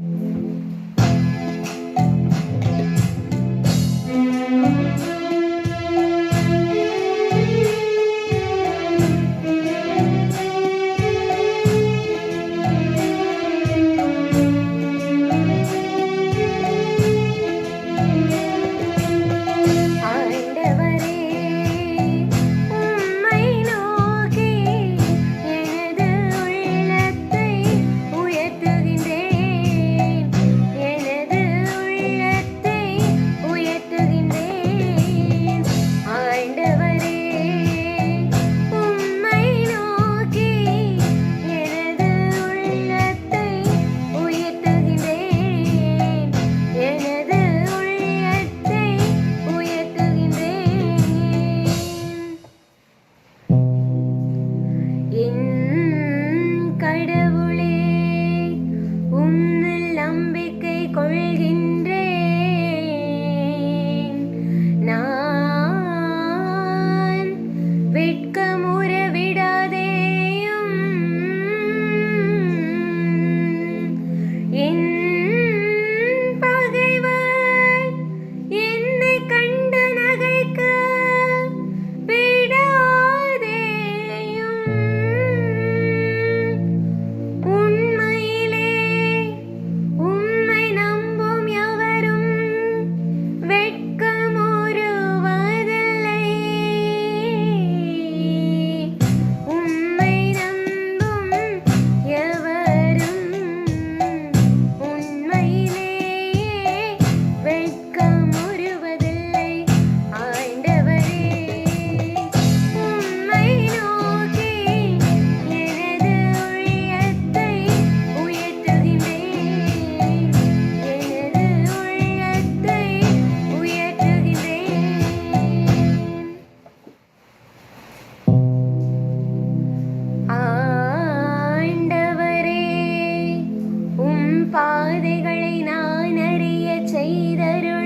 Mm-hmm. பாதைகளை நான் அறிய செய்தரும்